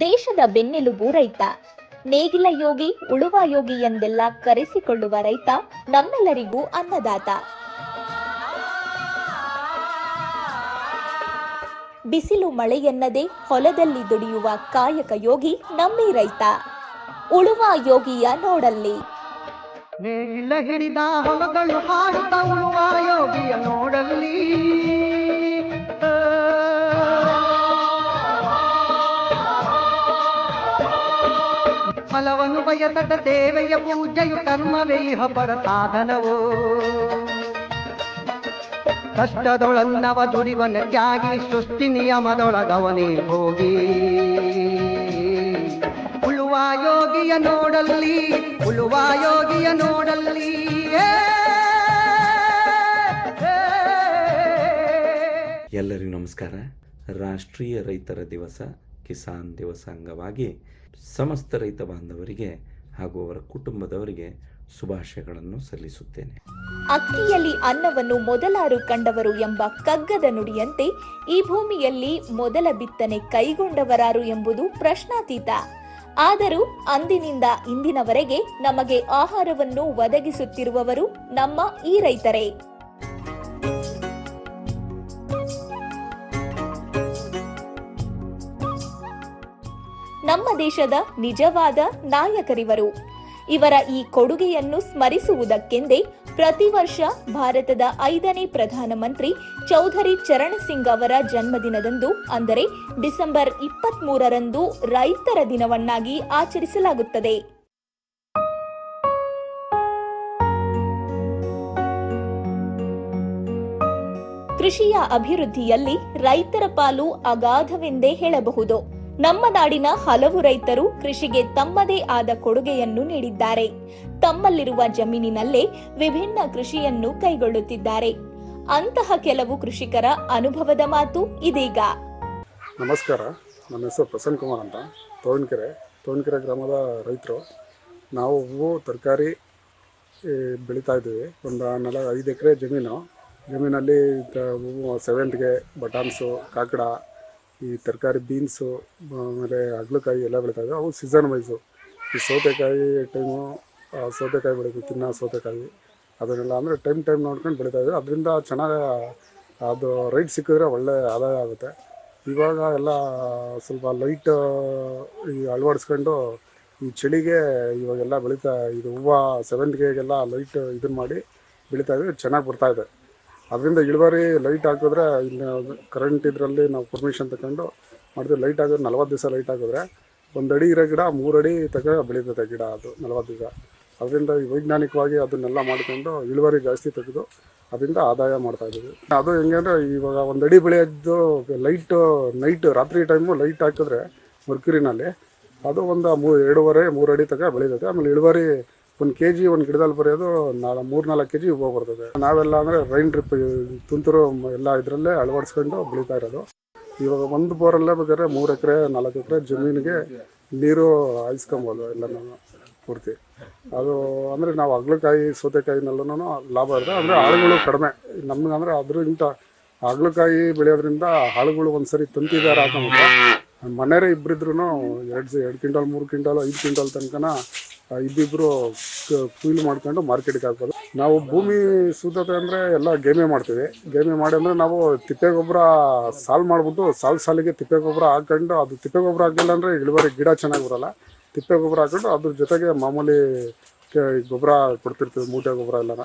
ದೇಶದ ಬೆನ್ನೆಲುಬು ರೈತ. ನೇಗಿಲ ಯೋಗಿ, ಉಳುವ ಯೋಗಿ ಎಂದೆಲ್ಲ ಕರೆಸಿಕೊಳ್ಳುವ ರೈತ ನಮ್ಮೆಲ್ಲರಿಗೂ ಅನ್ನದಾತ. ಬಿಸಿಲು ಮಳೆಯೆನ್ನದೆ ಹೊಲದಲ್ಲಿ ದುಡಿಯುವ ಕಾಯಕ ಯೋಗಿ ನಮ್ಮಿ ರೈತ. ಉಳುವ ಯೋಗಿಯ ನೋಡಲ್ಲಿ. ಹೊಲಗಳು ಯೋಗಿಯ ನೋಡಲ್ಲಿ. ಫಲವನ್ನು ಬಯಸದ ದೇವೆಯ ಪೂಜೆಯು ಕರ್ಮವೇ ಪರ ಸಾಧನವು. ಕಷ್ಟದೊಳನ್ನವ ದುಡಿವನ ತ್ಯಾಗಿ ಸೃಷ್ಟಿ ನಿಯಮದೊಳಗವನೇ ಹೋಗಿ ಉಳುವ ಯೋಗಿಯ ನೋಡಲ್ಲಿ, ಉಳುವ ಯೋಗಿಯ ನೋಡಲ್ಲಿ ಎಲ್ಲರಿಗೂ ನಮಸ್ಕಾರ. ರಾಷ್ಟ್ರೀಯ ರೈತರ ದಿವಸ. ಕಿಸಾನ್ ದಿವಸ ಅಂಗವಾಗಿ ಸಮಸ್ತ ರೈತ ಬಾಂಧವರಿಗೆ ಹಾಗೂ ಅವರ ಕುಟುಂಬದವರಿಗೆ ಶುಭಾಶಯಗಳನ್ನು ಸಲ್ಲಿಸುತ್ತೇನೆ. ಅಕ್ಕಿಯಲ್ಲಿ ಅನ್ನವನ್ನು ಮೊದಲಾರು ಕಂಡವರು ಎಂಬ ಕಗ್ಗದ ನುಡಿಯಂತೆ ಈ ಭೂಮಿಯಲ್ಲಿ ಮೊದಲ ಬಿತ್ತನೆ ಕೈಗೊಂಡವರಾರು ಎಂಬುದು ಪ್ರಶ್ನಾತೀತ. ಆದರೂ ಅಂದಿನಿಂದ ಇಂದಿನವರೆಗೆ ನಮಗೆ ಆಹಾರವನ್ನು ಒದಗಿಸುತ್ತಿರುವವರು ನಮ್ಮ ಈ ರೈತರೇ. ನಮ್ಮ ದೇಶದ ನಿಜವಾದ ನಾಯಕರಿವರು. ಇವರ ಈ ಕೊಡುಗೆಯನ್ನು ಸ್ಮರಿಸುವುದಕ್ಕೆಂದೇ ಪ್ರತಿ ವರ್ಷ ಭಾರತದ ಐದನೇ ಪ್ರಧಾನಮಂತ್ರಿ ಚೌಧರಿ ಚರಣ್ ಸಿಂಗ್ ಅವರ ಜನ್ಮದಿನದಂದು, ಅಂದರೆ ಡಿಸೆಂಬರ್ ಇಪ್ಪತ್ತ್ ಮೂರರಂದು ರೈತರ ದಿನವನ್ನಾಗಿ ಆಚರಿಸಲಾಗುತ್ತದೆ. ಕೃಷಿಯ ಅಭಿವೃದ್ಧಿಯಲ್ಲಿ ರೈತರ ಪಾಲು ಅಗಾಧವೆಂದೇ ಹೇಳಬಹುದು. ನಮ್ಮ ನಾಡಿನ ಹಲವು ರೈತರು ಕೃಷಿಗೆ ತಮ್ಮದೇ ಆದ ಕೊಡುಗೆಯನ್ನು ನೀಡಿದ್ದಾರೆ. ತಮ್ಮಲ್ಲಿರುವ ಜಮೀನಿನಲ್ಲೇ ವಿಭಿನ್ನ ಕೃಷಿಯನ್ನು ಕೈಗೊಳ್ಳುತ್ತಿದ್ದಾರೆ. ಅಂತಹ ಕೆಲವು ಕೃಷಿಕರ ಅನುಭವದ ಮಾತು ಇದೀಗ. ನಮಸ್ಕಾರ. ನನ್ನ ಹೆಸರು ಪ್ರಸನ್ನ ಕುಮಾರ್ ಅಂತ. ತೋಣಕೆರೆ ತೋಣಕೆರೆ ಗ್ರಾಮದ ರೈತರು. ನಾವು ಹೂವು, ತರಕಾರಿ ಬೆಳೀತಾ ಇದ್ದೀವಿ. ಒಂದು ನಲ, ಐದು ಎಕರೆ ಜಮೀನು. ಜಮೀನಲ್ಲಿ ಸೆವೆಂತ್ಗೆ ಬಟಾನ್ಸು ಕಾಕಡ ಈ ತರಕಾರಿ ಬೀನ್ಸು ಆಮೇಲೆ ಹಗ್ಲಕಾಯಿ ಎಲ್ಲ ಬೆಳೀತಾ ಇದ್ದೀವಿ ಅವು ಸೀಸನ್ ವೈಸು ಈ ಸೌತೆಕಾಯಿ ಟೈಮು ಸೌತೆಕಾಯಿ ಬೆಳೀತು ತಿನ್ನೋ ಸೌತೆಕಾಯಿ ಅದನ್ನೆಲ್ಲ ಅಂದರೆ ಟೈಮ್ ಟೈಮ್ ನೋಡ್ಕೊಂಡು ಬೆಳಿತಾಯಿದ್ವಿ ಅದರಿಂದ ಚೆನ್ನಾಗಿ, ಅದು ರೈಟ್ ಸಿಕ್ಕಿದ್ರೆ ಒಳ್ಳೆ ಆದಾಯ ಆಗುತ್ತೆ. ಇವಾಗ ಎಲ್ಲ ಸ್ವಲ್ಪ ಲೈಟ್ ಈ ಅಳವಡಿಸ್ಕೊಂಡು ಈ ಚಳಿಗೆ ಇವಾಗೆಲ್ಲ ಬೆಳೀತಾ, ಇದು ಹೂವು ಸೆವೆಂತ್ಗೆಗೆಲ್ಲ ಲೈಟ್ ಇದನ್ನು ಮಾಡಿ ಬೆಳೀತಾ ಇದ್ರೆ ಚೆನ್ನಾಗಿ ಬರ್ತಾಯಿದೆ ಅದರಿಂದ ಇಳುವರಿ ಲೈಟ್ ಹಾಕಿದ್ರೆ ಇಲ್ಲಿ ಕರೆಂಟ್ ಇದರಲ್ಲಿ ನಾವು ಪರ್ಮಿಷನ್ ತಗೊಂಡು ಮಾಡಿದ್ರೆ ಲೈಟ್ ಹಾಕಿದ್ರೆ ನಲ್ವತ್ತು ದಿವಸ ಲೈಟ್ ಹಾಕಿದ್ರೆ ಒಂದು ಅಡಿ ಇರೋ ಗಿಡ ಮೂರು ಅಡಿ ತಗ ಬೆಳೀತದೆ ಗಿಡ ಅದು ನಲ್ವತ್ತು ದಿವಸ. ಅದರಿಂದ ವೈಜ್ಞಾನಿಕವಾಗಿ ಅದನ್ನೆಲ್ಲ ಮಾಡಿಕೊಂಡು ಇಳುವರಿ ಜಾಸ್ತಿ ತೆಗೆದು ಅದರಿಂದ ಆದಾಯ ಮಾಡ್ತಾ ಇದ್ದೀವಿ. ಅದು ಹೆಂಗೆ ಅಂದರೆ ಇವಾಗ ಒಂದು ಅಡಿ ಬೆಳೆಯೋದು ಲೈಟು ನೈಟ್ ರಾತ್ರಿ ಟೈಮು ಲೈಟ್ ಹಾಕಿದ್ರೆ ಮರ್ಕ್ಯೂರಿನಲ್ಲಿ ಅದು ಒಂದು ಮೂ ಎರಡೂವರೆ, ಮೂರು ಅಡಿ ತನಕ ಬೆಳೀತದೆ. ಆಮೇಲೆ ಇಳುವರಿ ಒಂದು ಕೆ ಜಿ ಒಂದು ಗಿಡದಲ್ಲಿ ಬರೆಯೋದು ನಾಲ್ ಮೂರು ನಾಲ್ಕು ಕೆ ಜಿ ಹೂವು ಬರ್ತದೆ. ನಾವೆಲ್ಲ ಅಂದರೆ ರೈನ್ ಡ್ರಿಪ್ ತುಂತುರು ಎಲ್ಲ ಇದರಲ್ಲೇ ಅಳವಡಿಸ್ಕೊಂಡು ಬೆಳೀತಾ ಇರೋದು. ಇವಾಗ ಒಂದು ಬೋರಲ್ಲೇ ಬೇಕಾದ್ರೆ ಮೂರು ಎಕರೆ, ನಾಲ್ಕು ಎಕರೆ ಜಮೀನಿಗೆ ನೀರು ಹಾಯಿಸ್ಕೊಬೋದು ಎಲ್ಲ ನಾವು ಪೂರ್ತಿ. ಅದು ಅಂದರೆ ನಾವು ಅಗ್ಲಕಾಯಿ ಸೌತೆಕಾಯಿನೆಲ್ಲನೂ ಲಾಭ ಇದೆ ಅಂದರೆ ಆಳುಗಳು ಕಡಿಮೆ. ನಮ್ಗೆ ಅಂದರೆ ಅದರಿಂದ ಅಗ್ಲಕಾಯಿ ಬೆಳೆಯೋದ್ರಿಂದ ಆಳುಗಳು ಒಂದ್ಸರಿ ತಂತಿದಾರ ಮನೆಯವರೇ ಮನೆಯವ್ರೆ ಇಬ್ಬರಿದ್ರು ಎರಡು ಎರಡು ಕ್ವಿಂಟಲ್, ಮೂರು ಕ್ವಿಂಟಲ್, ಐದು ಕ್ವಿಂಟಲ್ ತನಕನ ಇಬ್ಬಿಬ್ರು ಕುಯ್ಲ್ ಮಾಡ್ಕೊಂಡು ಮಾರ್ಕೆಟ್ಗೆ ಹಾಕೋದು ನಾವು ಭೂಮಿ ಶುದ್ಧತೆ ಅಂದರೆ ಎಲ್ಲ ಗೇಮೆ ಮಾಡ್ತೀವಿ. ಗೇಮೆ ಮಾಡಿ ಅಂದ್ರೆ ನಾವು ತಿಪ್ಪೆ ಗೊಬ್ಬರ ಸಾಲ್ ಮಾಡ್ಬಿಟ್ಟು ಸಾಲ್ ಸಾಲಿಗೆ ತಿಪ್ಪೆ ಗೊಬ್ಬರ ಹಾಕೊಂಡು ಅದು ತಿಪ್ಪೆ ಗೊಬ್ಬರ ಹಾಕಿಲ್ಲ ಅಂದರೆ ಇಳುವರಿ ಗಿಡ ಚೆನ್ನಾಗಿ ಬರಲ್ಲ. ತಿಪ್ಪೆ ಗೊಬ್ಬರ ಹಾಕೊಂಡು ಅದ್ರ ಜೊತೆಗೆ ಮಾಮೂಲಿ ಗೊಬ್ಬರ ಕೊಡ್ತಿರ್ತೀವಿ, ಮೂಟೆ ಗೊಬ್ಬರ ಎಲ್ಲನ.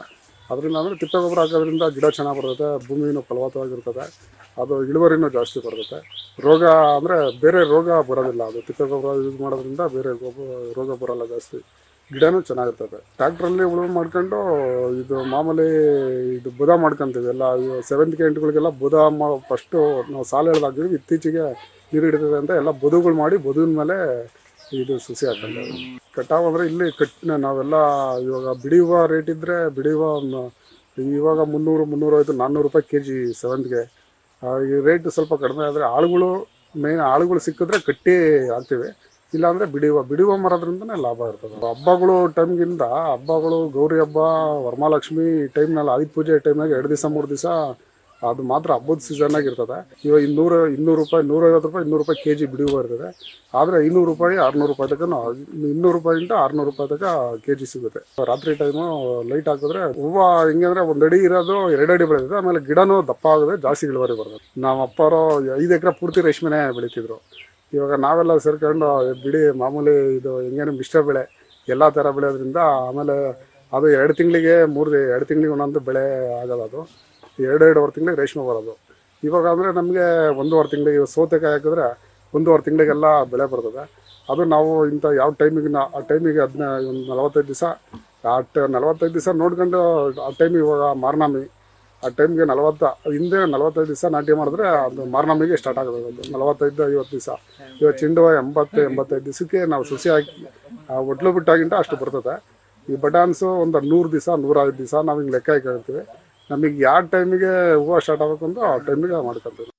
ಅದರಿಂದ ಅಂದರೆ ತಿಪ್ಪೆ ಗೊಬ್ಬರ ಹಾಕೋದ್ರಿಂದ ಗಿಡ ಚೆನ್ನಾಗಿ ಬರ್ತದೆ ಭೂಮಿನೂ ಫಲವತ್ತವಾಗಿರ್ತದೆ, ಅದು ಇಳುವರಿನೂ ಜಾಸ್ತಿ ಬರ್ತದೆ. ರೋಗ ಅಂದರೆ ಬೇರೆ ರೋಗ ಬರೋದಿಲ್ಲ, ಅದು ತಿಪ್ಪೆ ಗೊಬ್ಬರ ಯೂಸ್ ಮಾಡೋದ್ರಿಂದ ಬೇರೆ ರೋಗ ಬರೋಲ್ಲ ಜಾಸ್ತಿ. ಗಿಡನೂ ಚೆನ್ನಾಗಿರ್ತದೆ. ಟ್ಯಾಕ್ಟ್ರಲ್ಲಿ ಉಳುಮೆ ಮಾಡ್ಕೊಂಡು, ಇದು ಮಾಮೂಲಿ ಇದು ಬುಧ ಮಾಡ್ಕೊಂತೀವಿ. ಎಲ್ಲ ಸೆವೆಂತ್ ಎಂಟುಗಳಿಗೆಲ್ಲ ಬುಧ ಫಸ್ಟು ನಾವು ಸಾಲ ಹೇಳ್ದಾಗ್ತೀವಿ ಇತ್ತೀಚೆಗೆ ನೀರು ಹಿಡಿತದೆ ಅಂತ ಎಲ್ಲ ಬದುಗಳು ಮಾಡಿ ಬದುವಿನ ಮೇಲೆ ಇದು ಸುಸಿ ಹಾಕೊಂಡು ಕಟಾವು ಇಲ್ಲಿ ಕಟ್ ನಾವೆಲ್ಲ ಇವಾಗ ಬಿಡಿಯುವ ರೇಟ್ ಇದ್ದರೆ ಬಿಡಿಯುವ ಇವಾಗ ಮುನ್ನೂರು ಮುನ್ನೂರೈವತ್ತು ನಾನ್ನೂರು ರೂಪಾಯಿ ಕೆ ಜಿ ಸೆವೆಂತ್ಗೆ ಈ ರೇಟ್ ಸ್ವಲ್ಪ ಕಡಿಮೆ ಆದರೆ ಆಳುಗಳು ಮೇನ್ ಆಳುಗಳು ಸಿಕ್ಕಿದ್ರೆ ಕಟ್ಟಿ ಹಾಕ್ತೀವಿ. ಇಲ್ಲಾಂದರೆ ಬಿಡಿಯುವ ಬಿಡಿಯುವ ಮರದ್ರಿಂದನೇ ಲಾಭ ಇರ್ತದೆ. ಹಬ್ಬಗಳು ಟೈಮ್ಗಿಂತ ಹಬ್ಬಗಳು ಗೌರಿ ಹಬ್ಬ ವರಮಹಾಲಕ್ಷ್ಮಿ ಈ ಟೈಮ್ನಲ್ಲಿ ಆಯುಧ ಪೂಜೆ ಟೈಮ್ನಾಗ ಎರಡು ದಿವಸ, ಮೂರು ದಿವಸ ಅದು ಮಾತ್ರ ಹಬ್ಬದ ಸೀಸನ್ ಆಗಿರ್ತದೆ. ಇವಾಗ ಇನ್ನೂರು ಇನ್ನೂರು ರೂಪಾಯಿ, ನೂರೈವತ್ತು ರೂಪಾಯಿ, ಇನ್ನೂರು ರೂಪಾಯಿ ಕೆ ಜಿ ಬಿಡುವ ಇರ್ತದೆ ಆದರೆ ಐನೂರು ರೂಪಾಯಿ, ಆರುನೂರು ರೂಪಾಯಿ ನಾವು ಇನ್ನೂರು ರೂಪಾಯಿಂದ ಆರುನೂರು ರೂಪಾಯಿ ತನಕ ಕೆ ಜಿ ಸಿಗುತ್ತೆ. ರಾತ್ರಿ ಟೈಮು ಲೈಟ್ ಹಾಕಿದ್ರೆ ಹೂವು ಹೆಂಗಂದ್ರೆ ಒಂದು ಅಡಿ ಇರೋದು, ಎರಡು ಅಡಿ ಬೆಳೆದಿದೆ. ಆಮೇಲೆ ಗಿಡನೂ ದಪ್ಪ ಆಗದೆ ಜಾಸ್ತಿ ಇಳುವರಿ ಬರ್ತದೆ. ನಮ್ಮ ಅಪ್ಪರು ಐದು ಎಕರೆ ಪೂರ್ತಿ ರೇಷ್ಮೆನೇ ಬೆಳೀತಿದ್ರು. ಇವಾಗ ನಾವೆಲ್ಲ ಸೇರ್ಕೊಂಡು ಬಿಡಿ ಮಾಮೂಲಿ ಇದು ಹೆಂಗೇನು ಮಿಶ್ರ ಬೆಳೆ ಎಲ್ಲ ಥರ ಬೆಳೆಯೋದ್ರಿಂದ ಆಮೇಲೆ ಅದು ಎರಡು ತಿಂಗಳಿಗೆ ಮೂರು ಎರಡು ತಿಂಗಳಿಗೆ ಒಂದೊಂದು ಬೆಳೆ ಆಗೋದು ಅದು. ಎರಡು ಎರಡೂವರೆ ತಿಂಗಳಿಗೆ ರೇಷ್ಮೆ ಬರೋದು. ಇವಾಗ ಅಂದರೆ ನಮಗೆ ಒಂದೂವರೆ ತಿಂಗಳಿಗೆ ಸೌತೆಕಾಯಿ ಹಾಕಿದ್ರೆ ಒಂದೂವರೆ ತಿಂಗಳಿಗೆಲ್ಲ ಬೆಳೆ ಬರ್ತದೆ. ಅದು ನಾವು ಇಂಥ ಯಾವ ಟೈಮಿಗೆ ನಾ ಆ ಟೈಮಿಗೆ ಅದನ್ನ ಒಂದು ನಲವತ್ತೈದು ದಿವಸ, ಆ ಟ ನಲವತ್ತೈದು ದಿವಸ ನೋಡ್ಕೊಂಡು ಆ ಟೈಮಿಗೆ ಇವಾಗ ಮಾರ್ನಾಮಿ, ಆ ಟೈಮ್ಗೆ ನಲವತ್ತ, ಹಿಂದೆ ನಲವತ್ತೈದು ದಿವಸ ನಾಟಿ ಮಾಡಿದ್ರೆ ಅದು ಮಾರ್ನಾಮಿಗೆ ಸ್ಟಾರ್ಟ್ ಆಗೋದು ಅದು. ನಲವತ್ತೈದು, ಐವತ್ತು ದಿವಸ. ಇವಾಗ ಚೆಂಡು ಹೂವು ಎಂಬತ್ತು, ಎಂಬತ್ತೈದು ದಿವಸಕ್ಕೆ ನಾವು ಸಸಿ ಹಾಕಿ ಒಟ್ಲು ಬಿಟ್ಟಾಗಿಂದ ಅಷ್ಟು ಬರ್ತದೆ. ಈ ಬಟಾನ್ಸು ಒಂದು ನೂರು ದಿವಸ, ನೂರೈದು ದಿವಸ ನಾವು ಹಿಂಗೆ ಲೆಕ್ಕ ಹಾಕಿರ್ತೀವಿ ನಮಗೆ ಯಾವ ಟೈಮಿಗೆ ಹೂವು ಸ್ಟಾರ್ಟ್ ಆಗಬೇಕು ಅಂತ ಆ ಟೈಮಿಗೆ ಮಾಡ್ಕೊತೀವಿ.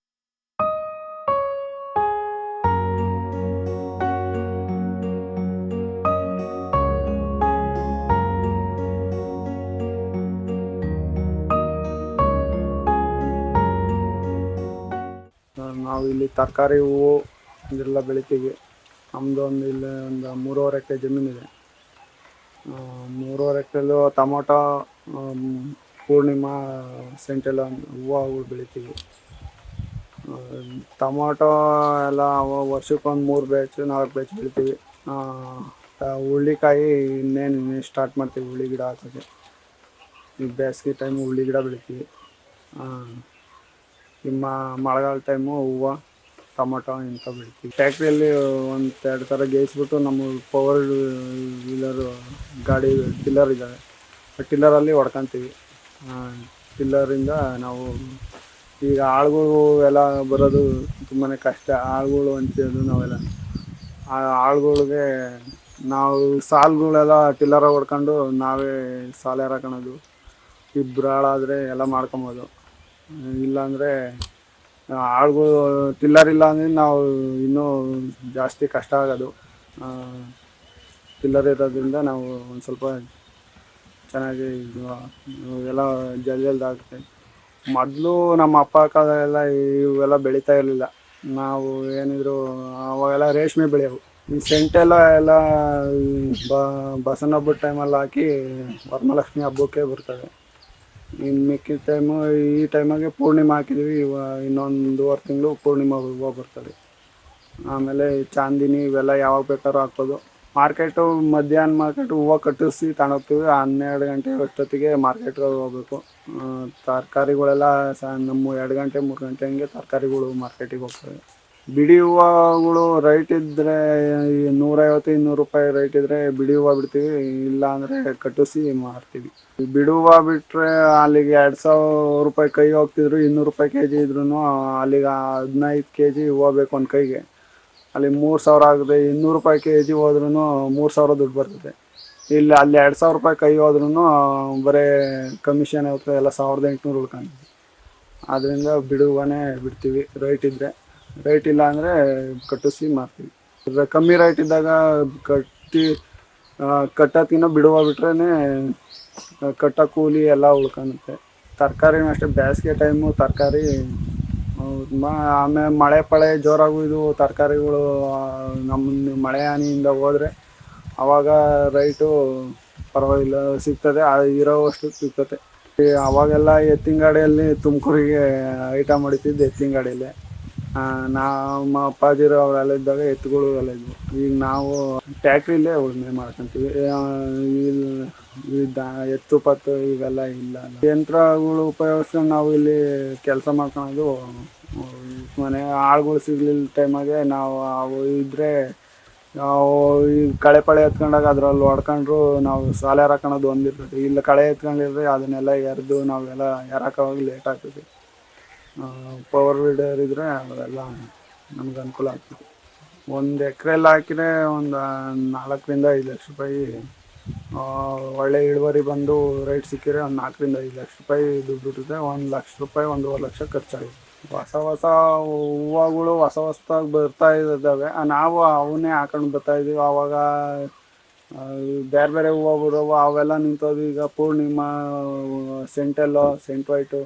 ನಾವು ಇಲ್ಲಿ ತರಕಾರಿ ಹೂವು, ಇದೆಲ್ಲ ಬೆಳಿತೀವಿ. ನಮ್ಮದು ಒಂದು ಇಲ್ಲಿ ಒಂದು ಮೂರುವರೆ ಎಕರೆ ಜಮೀನಿದೆ ಮೂರುವರೆ ಎಕರೆಲು ಟೊಮೊಟೊ ಪೂರ್ಣಿಮಾ ಸೆಂಟೆಲ್ಲ ಹೂವುಗಳು ಬೆಳಿತೀವಿ. ಟೊಮೊಟೊ ಎಲ್ಲ ವರ್ಷಕ್ಕೊಂದು ಮೂರು ಬ್ಯಾಚ್ ನಾಲ್ಕು ಬ್ಯಾಚ್ ಬೆಳಿತೀವಿ. ಹುಳ್ಳಿಕಾಯಿ ಇನ್ನೇನು ಸ್ಟಾರ್ಟ್ ಮಾಡ್ತೀವಿ ಹುಳಿ ಗಿಡ ಹಾಕೋಕ್ಕೆ ಈ ಬೇಸಿಗೆ ಟೈಮು ಹುಳ್ಳಿ ಗಿಡ ಬೆಳಿತೀವಿ. ನಿಮ್ಮ ಮಳೆಗಾಲ ಟೈಮು ಹೂವು, ಟೊಮೊಟೊ ಇಂಥ ಬೆಳಿತೀವಿ. ಫ್ಯಾಕ್ಟ್ರಿಯಲ್ಲಿ ಒಂದು ಎರಡು ಥರ ಗೇಯಿಸ್ಬಿಟ್ಟು ನಮ್ಮ ಪವರ್ ವೀಲರು ಗಾಡಿ ಟಿಲ್ಲರ್ ಇದ್ದಾವೆ ಆ ಟಿಲ್ಲರಲ್ಲಿ ಹೊಡ್ಕೊಂತೀವಿ. ಟಿಲ್ಲರಿಂದ ನಾವು ಈಗ ಆಳುಗಳು ಎಲ್ಲ ಬರೋದು ತುಂಬಾ ಕಷ್ಟ. ಆಳುಗಳು ಅಂತಿರೋದು ನಾವೆಲ್ಲ. ಆ ಆಳುಗಳಿಗೆ ನಾವು ಸಾಲುಗಳೆಲ್ಲ ಟಿಲ್ಲರ ಹೊಡ್ಕೊಂಡು ನಾವೇ ಸಾಲ ಹಾಕೋಣದು ಇಬ್ಬರು ಆಳಾದರೆ ಎಲ್ಲ ಮಾಡ್ಕೊಬೋದು. ಇಲ್ಲಾಂದರೆ ಆಳುಗಳು ಟಿಲ್ಲರ್ ಇಲ್ಲ ಅಂದರೆ ನಾವು ಇನ್ನೂ ಜಾಸ್ತಿ ಕಷ್ಟ ಆಗೋದು. ಟಿಲ್ಲರ್ ಇರೋದ್ರಿಂದ ನಾವು ಒಂದು ಸ್ವಲ್ಪ ಚೆನ್ನಾಗಿ ಇದು ಎಲ್ಲ ಜಲ್ದಿ ಜಲ್ದಿ ಆಗುತ್ತೆ ಮೊದಲು ನಮ್ಮ ಅಪ್ಪ ಕಾಲದಲ್ಲೆಲ್ಲ ಇವೆಲ್ಲ ಬೆಳೀತಾ ಇರಲಿಲ್ಲ. ನಾವು ಏನಿದ್ರು ಅವಾಗೆಲ್ಲ ರೇಷ್ಮೆ ಬೆಳೆಯವು. ಈ ಸೆಂಟೆಲ್ಲ ಎಲ್ಲ ಬಸವನ ಹಬ್ಬದ ಟೈಮಲ್ಲಿ ಹಾಕಿ ವರಮಹಾಲಕ್ಷ್ಮಿ ಹಬ್ಬಕ್ಕೆ ಬರ್ತವೆ ಇನ್ನು ಮಿಕ್ಕಿದ ಟೈಮು ಈ ಟೈಮಾಗೆ ಪೂರ್ಣಿಮಾ ಹಾಕಿದ್ವಿ. ಇವ ಇನ್ನೊಂದೂವರೆ ತಿಂಗಳು ಪೂರ್ಣಿಮಾ ಹೂವು ಬರ್ತದೆ. ಆಮೇಲೆ ಚಾಂದಿನಿ ಇವೆಲ್ಲ ಯಾವಾಗ ಬೇಕಾದ್ರೂ ಹಾಕ್ಬೋದು. ಮಾರ್ಕೆಟು ಮಧ್ಯಾಹ್ನ ಮಾರ್ಕೆಟ್ ಹೂವು ಕಟ್ಟಿಸಿ ತಗೊಂಡೋಗ್ತೀವಿ ಹನ್ನೆರಡು ಗಂಟೆ ಅಷ್ಟೊತ್ತಿಗೆ ಮಾರ್ಕೆಟ್ಗೆ ಹೋಗ್ಬೇಕು. ತರಕಾರಿಗಳೆಲ್ಲ ಸ, ನಮ್ಮ ಎರಡು ಗಂಟೆ, ಮೂರು ಗಂಟೆ ಹಂಗೆ ತರಕಾರಿಗಳು ಮಾರ್ಕೆಟಿಗೆ ಹೋಗ್ತವೆ. ಬಿಡಿ ಹೂವುಗಳು ರೈಟ್ ಇದ್ದರೆ ನೂರೈವತ್ತು, ಇನ್ನೂರು ರೂಪಾಯಿ ರೈಟ್ ಇದ್ದರೆ ಬಿಡಿ ಹೂವು ಬಿಡ್ತೀವಿ ಇಲ್ಲ ಅಂದರೆ ಕಟ್ಟಿಸಿ ಮಾರ್ತೀವಿ. ಬಿಡಿ ಹೂವು ಬಿಟ್ಟರೆ ಅಲ್ಲಿಗೆ ಎರಡು ಸಾವಿರ ರೂಪಾಯಿ ಕೈ ಹೋಗ್ತಿದ್ರು, ಇನ್ನೂರು ರೂಪಾಯಿ ಕೆ ಜಿ ಇದ್ರೂ ಅಲ್ಲಿಗೆ ಹದಿನೈದು ಕೆ ಜಿ ಹೂವು ಬೇಕು ಒಂದು ಕೈಗೆ. ಅಲ್ಲಿ ಮೂರು ಸಾವಿರ ಆಗುತ್ತೆ, ಇನ್ನೂರು ರೂಪಾಯಿ ಕೆ ಜಿ ಹೋದ್ರೂ ಮೂರು ಸಾವಿರ ದುಡ್ಡು ಬರ್ತದೆ. ಇಲ್ಲಿ, ಅಲ್ಲಿ ಎರಡು ಸಾವಿರ ರೂಪಾಯಿ ಕೈ ಹೋದ್ರೂ ಬರೀ ಕಮಿಷನ್ ಇರ್ತದೆ ಎಲ್ಲ ಸಾವಿರದ ಎಂಟುನೂರು ಉಳ್ಕೊಂಡಿದೆ ಆದ್ದರಿಂದ ಬಿಡುವನೇ ಬಿಡ್ತೀವಿ ರೈಟ್ ಇದ್ದರೆ ರೈಟ್ ಇಲ್ಲ ಅಂದರೆ ಕಟ್ಟಿಸಿ ಮಾರ್ತೀವಿ. ಕಮ್ಮಿ ರೈಟ್ ಇದ್ದಾಗ ಕಟ್ಟಿ ಕಟ್ಟತ್ತಿನ ಬಿಡುವ ಬಿಟ್ರೇ ಕಟ್ಟ ಕೂಲಿ ಎಲ್ಲ ಉಳ್ಕೊಳುತ್ತೆ ತರಕಾರಿನೂ ಅಷ್ಟೇ ಬೇಸಿಗೆ ಟೈಮು ತರಕಾರಿ ಆಮೇಲೆ ಮಳೆ ಪಳೆ ಜೋರಾಗು ಇದು ತರಕಾರಿಗಳು ನಮ್ಮ ಮಳೆ ಹಾನಿಯಿಂದ ಹೋದ್ರೆ ಅವಾಗ ರೈಟು ಪರವಾಗಿಲ್ಲ, ಸಿಗ್ತದೆ, ಆ, ಇರೋವಷ್ಟು ಸಿಗ್ತದೆ. ಅವಾಗೆಲ್ಲ ಎತ್ತಿನ ಗಾಡಿಯಲ್ಲಿ ತುಮಕೂರಿಗೆ ಐಟಮ್ ಹೊಡಿತಿದ್ದು ಎತ್ತಿನ ಗಾಡಿಯಲ್ಲೇ. ನಮ್ಮ ಅಪ್ಪಾಜಿರು ಅವರೆಲ್ಲ ಇದ್ದಾಗ ಎತ್ತುಗಳು ಎಲ್ಲ ಇದ್ವು. ಈಗ ನಾವು ಟ್ಯಾಕ್ಟ್ರಿಲೇ ಉಳುಮೆ ಮಾಡ್ಕೊಂತೀವಿ. ಇಲ್ಲಿ ಎತ್ತು ಪತ್ತು ಇವೆಲ್ಲ ಇಲ್ಲ ಯಂತ್ರಗಳು ಉಪಯೋಗಿಸ್ಕೊಂಡು ನಾವು ಇಲ್ಲಿ ಕೆಲಸ ಮಾಡ್ಕೊಳೋದು ಮನೆ ಆಳುಗಳು ಸಿಗ್ಲಿಲ್ಲ ಟೈಮಾಗೆ ನಾವು ಅವು ಇದ್ರೆ ನಾವು ಈ ಕಳೆ ಪಳೆ ಎತ್ಕೊಂಡಾಗ ಅದ್ರಲ್ಲಿ ಹೊಡ್ಕೊಂಡ್ರು ನಾವು ಸಾಲೆ ಹಾಕೋಣದು ಒಂದಿರ್ತದೆ. ಇಲ್ಲ ಕಳೆ ಎತ್ಕೊಂಡಿದ್ರೆ ಅದನ್ನೆಲ್ಲ ಎರೆದು ನಾವೆಲ್ಲ ಎರಾಕೋವಾಗ ಲೇಟ್ ಆಗ್ತದೆ. ಪವರ್ ವೀಡರ್ ಇದ್ರೆ ಅವೆಲ್ಲ ನಮ್ಗೆ ಅನುಕೂಲ ಆಗ್ತದೆ. ಒಂದು ಎಕರೆಲ್ಲ ಹಾಕಿದ್ರೆ ಒಂದು ನಾಲ್ಕರಿಂದ ಐದು ಲಕ್ಷ ರೂಪಾಯಿ ಒಳ್ಳೆ ಇಳುವರಿ ಬಂದು ರೈಟ್ ಸಿಕ್ಕಿದ್ರೆ ಒಂದು ನಾಲ್ಕರಿಂದ ಐದು ಲಕ್ಷ ರೂಪಾಯಿ ದುಡ್ಡು ಇರುತ್ತೆ ಒಂದು ಲಕ್ಷ ರೂಪಾಯಿ, ಒಂದೂವರೆ ಲಕ್ಷ ಖರ್ಚಾಗಿದೆ ಹೊಸ ಹೊಸ ಹೂವುಗಳು ಹೊಸ ಹೊಸದಾಗಿ ಬರ್ತಾ ಇದ್ದಾವೆ. ನಾವು ಅವನ್ನೇ ಹಾಕೊಂಡು ಬರ್ತಾ ಇದೀವಿ ಆವಾಗ ಬೇರೆ ಬೇರೆ ಹೂವು ಬಿಡೋವು ಅವೆಲ್ಲ ನಿಂತೋದು ಈಗ ಪೂರ್ಣಿಮಾ ಸೆಂಟೆಲ್ಲೋ ಸೆಂಟ್ ವೈಟು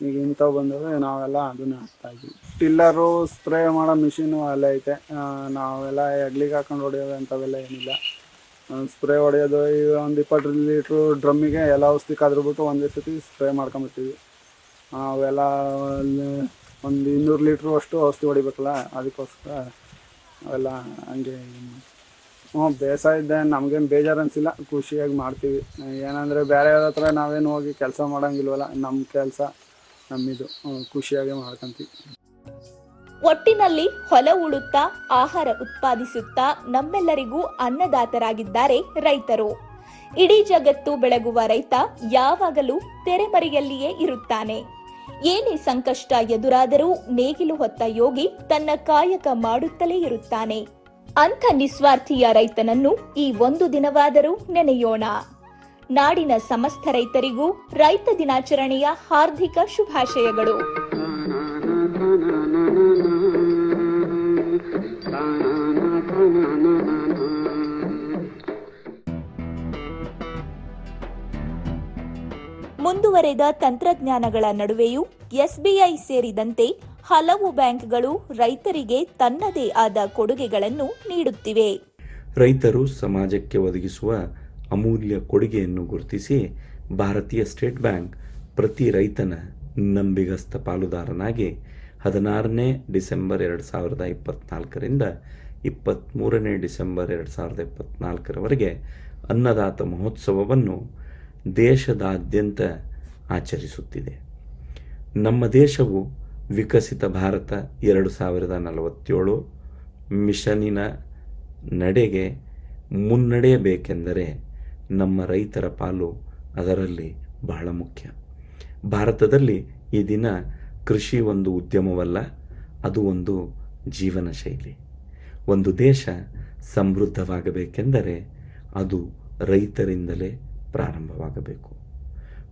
ಈಗ ಇಂಥವು ಬಂದವೆ ನಾವೆಲ್ಲ ಅದನ್ನ ಹಾಕ್ತಾ ಇದ್ವಿ ಟಿಲ್ಲರು ಸ್ಪ್ರೇ ಮಾಡೋ ಮಿಷಿನು ಅಲ್ಲೇ ಐತೆ. ನಾವೆಲ್ಲ ಎಗ್ಲಿಗೆ ಹಾಕೊಂಡು ಹೊಡೆಯೋದು ಅಂಥವೆಲ್ಲ ಏನಿಲ್ಲ. ಸ್ಪ್ರೇ ಹೊಡೆಯೋದು ಈಗ ಒಂದು ಇಪ್ಪತ್ತು ಲೀಟ್ರು ಡ್ರಮ್ಮಿಗೆ ಎಲ್ಲ ಔಷಧಿ ಬಿಟ್ಟು ಒಂದೇ ಸತಿ ಸ್ಪ್ರೇ ಮಾಡ್ಕೊಂಬಿಡ್ತೀವಿ. ಅವೆಲ್ಲ ಒಂದು ಇನ್ನೂರು ಲೀಟ್ರು ಅಷ್ಟು ಔಷಧಿ ಹೊಡಿಬೇಕಲ್ಲ, ಅದಕ್ಕೋಸ್ಕರ ಅವೆಲ್ಲ ಹಂಗೆ ಹ್ಞೂ, ಬೇಸಾಯ ಇದ್ದೆ ನಮಗೇನು ಬೇಜಾರು ಅನಿಸಿಲ್ಲ, ಖುಷಿಯಾಗಿ ಮಾಡ್ತೀವಿ. ಏನಂದರೆ ಬೇರೆಯವ್ರ ಹತ್ರ ನಾವೇನು ಹೋಗಿ ಕೆಲಸ ಮಾಡೋಂಗಿಲ್ವಲ್ಲ ನಮ್ಮ ಕೆಲಸ. ನಮ್ಮಿದು ಖುಷಿಯಾಗಿ ಮಾಡ್ಕೊಂತೀವಿ. ಒಟ್ಟಿನಲ್ಲಿ ಹೊಲ ಉಳುತ್ತಾ, ಆಹಾರ ಉತ್ಪಾದಿಸುತ್ತಾ ನಮ್ಮೆಲ್ಲರಿಗೂ ಅನ್ನದಾತರಾಗಿದ್ದಾರೆ ರೈತರು. ಇಡೀ ಜಗತ್ತು ಬೆಳಗುವ ರೈತ ಯಾವಾಗಲೂ ತೆರೆಮರೆಯಲ್ಲಿಯೇ ಇರುತ್ತಾನೆ. ಏನೇ ಸಂಕಷ್ಟ ಎದುರಾದರೂ ನೇಗಿಲು ಹೊತ್ತ ಯೋಗಿ ತನ್ನ ಕಾಯಕ ಮಾಡುತ್ತಲೇ ಇರುತ್ತಾನೆ. ಅಂಥ ನಿಸ್ವಾರ್ಥಿಯ ರೈತನನ್ನು ಈ ಒಂದು ದಿನವಾದರೂ ನೆನೆಯೋಣ. ನಾಡಿನ ಸಮಸ್ತ ರೈತರಿಗೂ ರೈತ ದಿನಾಚರಣೆಯ ಹಾರ್ದಿಕ ಶುಭಾಶಯಗಳು. ಮುಂದುವರೆದ ತಂತ್ರಜ್ಞಾನಗಳ ನಡುವೆಯೂ ಎಸ್ಬಿಐ ಸೇರಿದಂತೆ ಹಲವು ಬ್ಯಾಂಕ್ಗಳು ರೈತರಿಗೆ ತನ್ನದೇ ಆದ ಕೊಡುಗೆಗಳನ್ನು ನೀಡುತ್ತಿವೆ. ರೈತರು ಸಮಾಜಕ್ಕೆ ಒದಗಿಸುವ ಅಮೂಲ್ಯ ಕೊಡುಗೆಯನ್ನು ಗುರುತಿಸಿ ಭಾರತೀಯ ಸ್ಟೇಟ್ ಬ್ಯಾಂಕ್ ಪ್ರತಿ ರೈತನ ನಂಬಿಗಸ್ತ ಪಾಲುದಾರನಾಗಿ ಹದಿನಾರನೇ ಡಿಸೆಂಬರ್ ಎರಡು ಸಾವಿರದ ಇಪ್ಪತ್ನಾಲ್ಕರಿಂದ ಇಪ್ಪತ್ತ್ಮೂರನೇ ಡಿಸೆಂಬರ್ ಎರಡು ಸಾವಿರದ ಇಪ್ಪತ್ನಾಲ್ಕರವರೆಗೆ ಅನ್ನದಾತ ಮಹೋತ್ಸವವನ್ನು ದೇಶದಾದ್ಯಂತ ಆಚರಿಸುತ್ತಿದೆ. ನಮ್ಮ ದೇಶವು ವಿಕಸಿತ ಭಾರತ ಎರಡು ಸಾವಿರದ ನಲವತ್ತೇಳು ಮಿಷನಿನ ನಡೆಗೆ ಮುನ್ನಡೆಯಬೇಕೆಂದರೆ ನಮ್ಮ ರೈತರ ಪಾಲು ಅದರಲ್ಲಿ ಬಹಳ ಮುಖ್ಯ. ಭಾರತದಲ್ಲಿ ಈ ದಿನ ಕೃಷಿ ಒಂದು ಉದ್ಯಮವಲ್ಲ, ಅದು ಒಂದು ಜೀವನ ಶೈಲಿ. ಒಂದು ದೇಶ ಸಮೃದ್ಧವಾಗಬೇಕೆಂದರೆ ಅದು ರೈತರಿಂದಲೇ ಪ್ರಾರಂಭವಾಗಬೇಕು.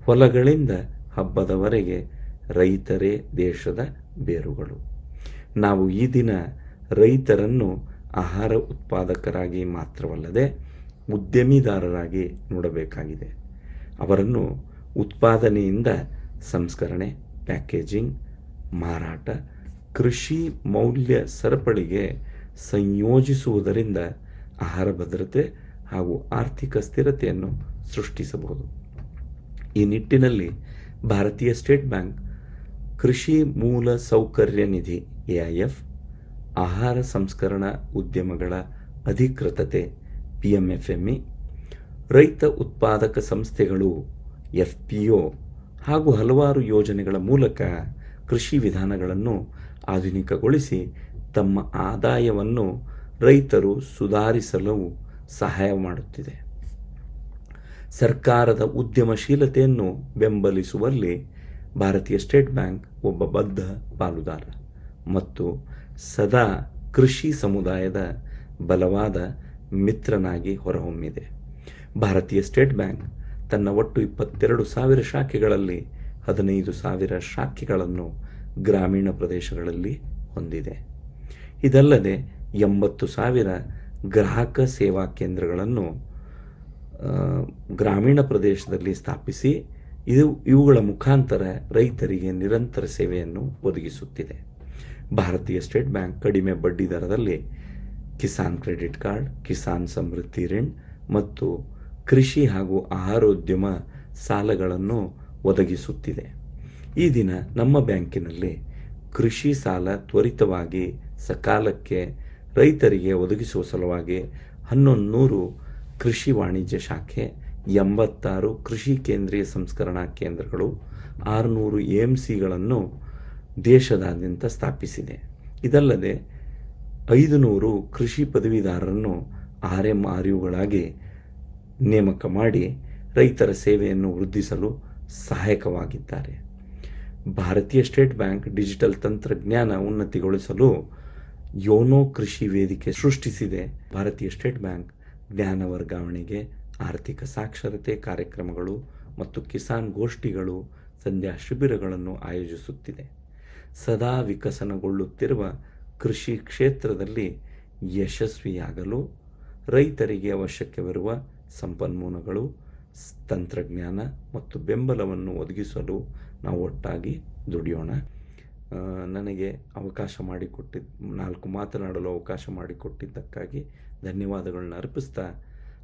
ಹೊಲಗಳಿಂದ ಹಬ್ಬದವರೆಗೆ ರೈತರೇ ದೇಶದ ಬೇರುಗಳು. ನಾವು ಈ ದಿನ ರೈತರನ್ನು ಆಹಾರ ಉತ್ಪಾದಕರಾಗಿ ಮಾತ್ರವಲ್ಲದೆ ಉದ್ಯಮಿದಾರರಾಗಿ ನೋಡಬೇಕಾಗಿದೆ. ಅವರನ್ನು ಉತ್ಪಾದನೆಯಿಂದ ಸಂಸ್ಕರಣೆ, ಪ್ಯಾಕೇಜಿಂಗ್, ಮಾರಾಟ, ಕೃಷಿ ಮೌಲ್ಯ ಸರಪಳಿಗೆ ಸಂಯೋಜಿಸುವುದರಿಂದ ಆಹಾರ ಭದ್ರತೆ ಹಾಗೂ ಆರ್ಥಿಕ ಸ್ಥಿರತೆಯನ್ನು ಸೃಷ್ಟಿಸಬಹುದು. ಈ ನಿಟ್ಟಿನಲ್ಲಿ ಭಾರತೀಯ ಸ್ಟೇಟ್ ಬ್ಯಾಂಕ್, ಕೃಷಿ ಮೂಲ ಸೌಕರ್ಯ ನಿಧಿ ಎಐಎಫ್ ಆಹಾರ ಸಂಸ್ಕರಣಾ ಉದ್ಯಮಗಳ ಅಧಿಕೃತತೆ P M F M E ರೈತ ಉತ್ಪಾದಕ ಸಂಸ್ಥೆಗಳು ಎಫ್ ಪಿ ಒ ಹಾಗೂ ಹಲವಾರು ಯೋಜನೆಗಳ ಮೂಲಕ ಕೃಷಿ ವಿಧಾನಗಳನ್ನು ಆಧುನಿಕಗೊಳಿಸಿ ತಮ್ಮ ಆದಾಯವನ್ನು ರೈತರು ಸುಧಾರಿಸಲು ಸಹಾಯ ಮಾಡುತ್ತಿದೆ. ಸರ್ಕಾರದ ಉದ್ಯಮಶೀಲತೆಯನ್ನು ಬೆಂಬಲಿಸುವಲ್ಲಿ ಭಾರತೀಯ ಸ್ಟೇಟ್ ಬ್ಯಾಂಕ್ ಒಬ್ಬ ಬದ್ಧ ಪಾಲುದಾರ ಮತ್ತು ಸದಾ ಕೃಷಿ ಸಮುದಾಯದ ಬಲವಾದ ಮಿತ್ರನಾಗಿ ಹೊರಹೊಮ್ಮಿದೆ. ಭಾರತೀಯ ಸ್ಟೇಟ್ ಬ್ಯಾಂಕ್ ತನ್ನ ಒಟ್ಟು ಇಪ್ಪತ್ತೆರಡು ಸಾವಿರ ಶಾಖೆಗಳಲ್ಲಿ ಹದಿನೈದು ಸಾವಿರ ಶಾಖೆಗಳನ್ನು ಗ್ರಾಮೀಣ ಪ್ರದೇಶಗಳಲ್ಲಿ ಹೊಂದಿದೆ. ಇದಲ್ಲದೆ ಎಂಬತ್ತು ಸಾವಿರ ಗ್ರಾಹಕ ಸೇವಾ ಕೇಂದ್ರಗಳನ್ನು ಗ್ರಾಮೀಣ ಪ್ರದೇಶದಲ್ಲಿ ಸ್ಥಾಪಿಸಿ ಇದು ಇವುಗಳ ಮುಖಾಂತರ ರೈತರಿಗೆ ನಿರಂತರ ಸೇವೆಯನ್ನು ಒದಗಿಸುತ್ತಿದೆ. ಭಾರತೀಯ ಸ್ಟೇಟ್ ಬ್ಯಾಂಕ್ ಕಡಿಮೆ ಬಡ್ಡಿ ದರದಲ್ಲಿ ಕಿಸಾನ್ ಕ್ರೆಡಿಟ್ ಕಾರ್ಡ್, ಕಿಸಾನ್ ಸಮೃದ್ಧಿ ಋಣ್ ಮತ್ತು ಕೃಷಿ ಹಾಗೂ ಆಹಾರೋದ್ಯಮ ಸಾಲಗಳನ್ನು ಒದಗಿಸುತ್ತಿದೆ. ಈ ದಿನ ನಮ್ಮ ಬ್ಯಾಂಕಿನಲ್ಲಿ ಕೃಷಿ ಸಾಲ ತ್ವರಿತವಾಗಿ ಸಕಾಲಕ್ಕೆ ರೈತರಿಗೆ ಒದಗಿಸುವ ಸಲುವಾಗಿ ಹನ್ನೊಂದು ಕೃಷಿ ವಾಣಿಜ್ಯ ಶಾಖೆ, ಎಂಬತ್ತಾರು ಕೃಷಿ ಕೇಂದ್ರೀಯ ಸಂಸ್ಕರಣಾ ಕೇಂದ್ರಗಳು, ಆರುನೂರು ಎ ಎಂ ಸಿಗಳನ್ನು ದೇಶದಾದ್ಯಂತ ಸ್ಥಾಪಿಸಿದೆ. ಇದಲ್ಲದೆ ಐದು ನೂರು ಕೃಷಿ ಪದವೀಧರರನ್ನು ಆರ್ ಎಂ ಆರ್ ಯುಗಳಾಗಿ ನೇಮಕ ಮಾಡಿ ರೈತರ ಸೇವೆಯನ್ನು ವೃದ್ಧಿಸಲು ಸಹಾಯಕವಾಗಿದ್ದಾರೆ. ಭಾರತೀಯ ಸ್ಟೇಟ್ ಬ್ಯಾಂಕ್ ಡಿಜಿಟಲ್ ತಂತ್ರಜ್ಞಾನ ಉನ್ನತಿಗೊಳಿಸಲು ಯೋನೋ ಕೃಷಿ ವೇದಿಕೆ ಸೃಷ್ಟಿಸಿದೆ. ಭಾರತೀಯ ಸ್ಟೇಟ್ ಬ್ಯಾಂಕ್ ಜ್ಞಾನ ವರ್ಗಾವಣೆಗೆ ಆರ್ಥಿಕ ಸಾಕ್ಷರತೆ ಕಾರ್ಯಕ್ರಮಗಳು ಮತ್ತು ಕಿಸಾನ್ ಗೋಷ್ಠಿಗಳು ಸಂಧ್ಯಾ ಶಿಬಿರಗಳನ್ನು ಆಯೋಜಿಸುತ್ತಿದೆ. ಸದಾ ವಿಕಸನಗೊಳ್ಳುತ್ತಿರುವ ಕೃಷಿ ಕ್ಷೇತ್ರದಲ್ಲಿ ಯಶಸ್ವಿಯಾಗಲು ರೈತರಿಗೆ ಅವಶ್ಯಕವಿರುವ ಸಂಪನ್ಮೂಲಗಳು, ತಂತ್ರಜ್ಞಾನ ಮತ್ತು ಬೆಂಬಲವನ್ನು ಒದಗಿಸಲು ನಾವು ಒಟ್ಟಾಗಿ ದುಡಿಯೋಣ. ನನಗೆ ಅವಕಾಶ ಮಾಡಿಕೊಟ್ಟಿದ್ದ ನಾಲ್ಕು ಮಾತನಾಡಲು ಅವಕಾಶ ಮಾಡಿಕೊಟ್ಟಿದ್ದಕ್ಕಾಗಿ ಧನ್ಯವಾದಗಳನ್ನ ಅರ್ಪಿಸ್ತಾ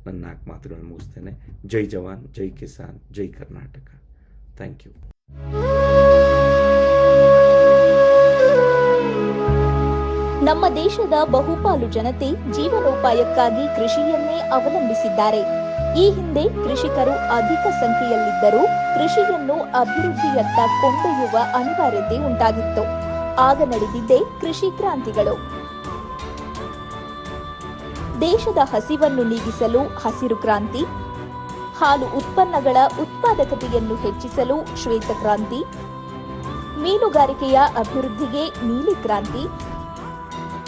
ನನ್ನ ನಾಲ್ಕು ಮಾತುಗಳನ್ನ ಮುಗಿಸ್ತೇನೆ. ಜೈ ಜವಾನ್, ಜೈ ಕಿಸಾನ್, ಜೈ ಕರ್ನಾಟಕ. Thank you. ನಮ್ಮ ದೇಶದ ಬಹುಪಾಲು ಜನತೆ ಜೀವನೋಪಾಯಕ್ಕಾಗಿ ಕೃಷಿಯನ್ನೇ ಅವಲಂಬಿಸಿದ್ದಾರೆ. ಈ ಹಿಂದೆ ಕೃಷಿಕರು ಅಧಿಕ ಸಂಖ್ಯೆಯಲ್ಲಿದ್ದರೂ ಕೃಷಿಯನ್ನು ಅಭಿವೃದ್ಧಿಯತ್ತ ಕೊಂಡೊಯ್ಯುವ ಅನಿವಾರ್ಯತೆ ಉಂಟಾಗಿತ್ತು. ಆಗ ನಡೆದಿದ್ದೇ ಕೃಷಿ ಕ್ರಾಂತಿಗಳು. ದೇಶದ ಹಸಿವನ್ನು ನೀಗಿಸಲು ಹಸಿರು ಕ್ರಾಂತಿ, ಹಾಲು ಉತ್ಪನ್ನಗಳ ಉತ್ಪಾದಕತೆಯನ್ನು ಹೆಚ್ಚಿಸಲು ಶ್ವೇತ ಕ್ರಾಂತಿ, ಮೀನುಗಾರಿಕೆಯ ಅಭಿವೃದ್ಧಿಗೆ ನೀಲಿ ಕ್ರಾಂತಿ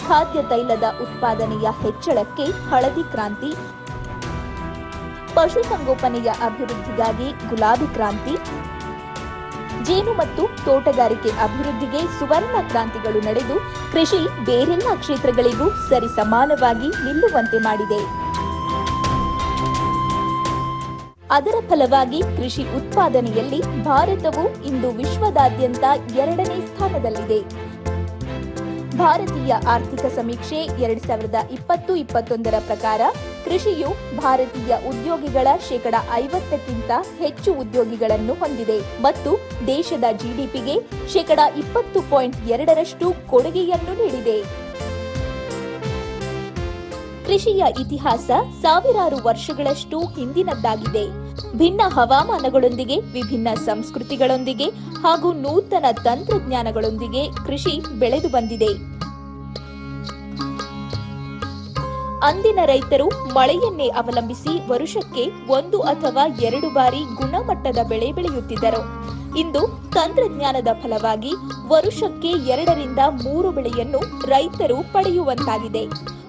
ಖಾದ್ಯ ತೈಲದ ಉತ್ಪಾದನೆಯ ಹೆಚ್ಚಳಕ್ಕೆ ಹಳದಿ ಕ್ರಾಂತಿ ಪಶುಸಂಗೋಪನೆಯ ಅಭಿವೃದ್ಧಿಗಾಗಿ ಗುಲಾಬಿ ಕ್ರಾಂತಿ, ಜೇನು ಮತ್ತು ತೋಟಗಾರಿಕೆ ಅಭಿವೃದ್ಧಿಗೆ ಸುವರ್ಣ ಕ್ರಾಂತಿಗಳು ನಡೆದು ಕೃಷಿ ಬೇರೆಲ್ಲ ಕ್ಷೇತ್ರಗಳಿಗೂ ಸರಿಸಮಾನವಾಗಿ ನಿಲ್ಲುವಂತೆ ಮಾಡಿದೆ. ಅದರ ಫಲವಾಗಿ ಕೃಷಿ ಉತ್ಪಾದನೆಯಲ್ಲಿ ಭಾರತವು ಇಂದು ವಿಶ್ವದಾದ್ಯಂತ ಎರಡನೇ ಸ್ಥಾನದಲ್ಲಿದೆ. ಭಾರತೀಯ ಆರ್ಥಿಕ ಸಮೀಕ್ಷೆ ಎರಡ್ ಸಾವಿರದ ಇಪ್ಪತ್ತು, ಇಪ್ಪತ್ತೊಂದರ ಪ್ರಕಾರ ಕೃಷಿಯು ಭಾರತೀಯ ಉದ್ಯೋಗಿಗಳ ಶೇಕಡ ಐವತ್ತಕ್ಕಿಂತ ಹೆಚ್ಚು ಉದ್ಯೋಗಿಗಳನ್ನು ಹೊಂದಿದೆ ಮತ್ತು ದೇಶದ ಜಿಡಿಪಿಗೆ ಶೇಕಡ ಇಪ್ಪತ್ತು ಪಾಯಿಂಟ್ ಎರಡರಷ್ಟು ಕೊಡುಗೆಯನ್ನು ನೀಡಿದೆ. ಕೃಷಿಯ ಇತಿಹಾಸ ಸಾವಿರಾರು ವರ್ಷಗಳಷ್ಟು ಹಿಂದಿನದ್ದಾಗಿದೆ. ಭಿನ್ನ ಹವಾಮಾನಗಳೊಂದಿಗೆ, ವಿಭಿನ್ನ ಸಂಸ್ಕೃತಿಗಳೊಂದಿಗೆ ಹಾಗೂ ನೂತನ ತಂತ್ರಜ್ಞಾನಗಳೊಂದಿಗೆ ಕೃಷಿ ಬೆಳೆದು ಬಂದಿದೆ. ಅಂದಿನ ರೈತರು ಮಳೆಯನ್ನೇ ಅವಲಂಬಿಸಿ ವರುಷಕ್ಕೆ ಒಂದು ಅಥವಾ ಎರಡು ಬಾರಿ ಗುಣಮಟ್ಟದ ಬೆಳೆ ಬೆಳೆಯುತ್ತಿದ್ದರು. ಇಂದು ತಂತ್ರಜ್ಞಾನದ ಫಲವಾಗಿ ವರುಷಕ್ಕೆ ಎರಡರಿಂದ ಮೂರು ಬೆಳೆಯನ್ನು ರೈತರು ಪಡೆಯುವಂತಾಗಿದೆ.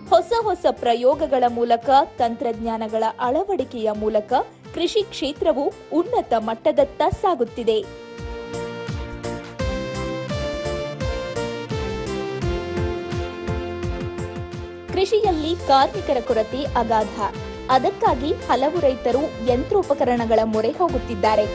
ಹೊಸ ಹೊಸ ಪ್ರಯೋಗಗಳ ಮೂಲಕ, ತಂತ್ರಜ್ಞಾನಗಳ ಅಳವಡಿಕೆಯ ಮೂಲಕ ಕೃಷಿ ಕ್ಷೇತ್ರವು ಉನ್ನತ ಮಟ್ಟದತ್ತ ಸಾಗುತ್ತಿದೆ. ಕೃಷಿಯಲ್ಲಿ ಕಾರ್ಮಿಕರ ಕೊರತೆ ಅಗಾಧ. ಅದಕ್ಕಾಗಿ ಹಲವು ರೈತರು ಯಂತ್ರೋಪಕರಣಗಳ ಮೊರೆ ಹೋಗುತ್ತಿದ್ದಾರೆ.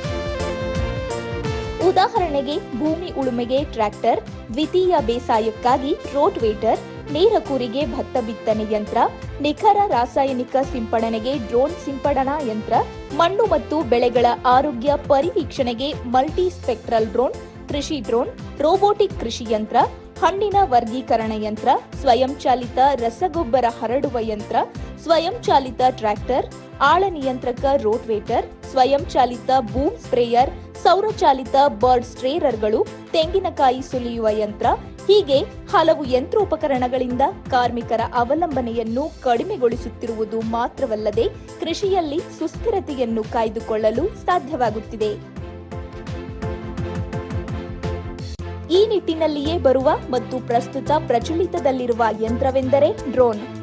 ಉದಾಹರಣೆಗೆ ಭೂಮಿ ಉಳುಮೆಗೆ ಟ್ರ್ಯಾಕ್ಟರ್, ದ್ವಿತೀಯ ಬೇಸಾಯಕ್ಕಾಗಿ ರೋಟ್ವೇಟರ್, ನೇರ ಕೂರಿಗೆ ಭತ್ತ ಬಿತ್ತನೆ ಯಂತ್ರ, ನಿಖರ ರಾಸಾಯನಿಕ ಸಿಂಪಡಣೆಗೆ ಡ್ರೋನ್ ಸಿಂಪಡಣಾ ಯಂತ್ರ ಮಣ್ಣು ಮತ್ತು ಬೆಳೆಗಳ ಆರೋಗ್ಯ ಪರಿವೀಕ್ಷಣೆಗೆ ಮಲ್ಟಿ ಸ್ಪೆಕ್ಟ್ರಲ್ ಡ್ರೋನ್, ಕೃಷಿ ಡ್ರೋನ್, ರೋಬೋಟಿಕ್ ಕೃಷಿ ಯಂತ್ರ, ಹಣ್ಣಿನ ವರ್ಗೀಕರಣ ಯಂತ್ರ, ಸ್ವಯಂಚಾಲಿತ ರಸಗೊಬ್ಬರ ಹರಡುವ ಯಂತ್ರ, ಸ್ವಯಂಚಾಲಿತ ಟ್ರ್ಯಾಕ್ಟರ್, ಆಳ ನಿಯಂತ್ರಕ ರೋಟ್ವೇಟರ್, ಸ್ವಯಂಚಾಲಿತ ಬೂಮ್ ಸ್ಪ್ರೇಯರ್, ಸೌರಚಾಲಿತ ಬರ್ಡ್ ಸ್ಟ್ರೇರರ್ಗಳು, ತೆಂಗಿನಕಾಯಿ ಸುಲಿಯುವ ಯಂತ್ರ ಹೀಗೆ ಹಲವು ಯಂತ್ರೋಪಕರಣಗಳಿಂದ ಕಾರ್ಮಿಕರ ಅವಲಂಬನೆಯನ್ನು ಕಡಿಮೆಗೊಳಿಸುತ್ತಿರುವುದು ಮಾತ್ರವಲ್ಲದೆ ಕೃಷಿಯಲ್ಲಿ ಸುಸ್ಥಿರತೆಯನ್ನು ಕಾಯ್ದುಕೊಳ್ಳಲು ಸಾಧ್ಯವಾಗುತ್ತಿದೆ. ಈ ನಿಟ್ಟಿನಲ್ಲಿಯೇ ಬರುವ ಮತ್ತು ಪ್ರಸ್ತುತ ಪ್ರಚಲಿತದಲ್ಲಿರುವ ಯಂತ್ರವೆಂದರೆ ಡ್ರೋನ್.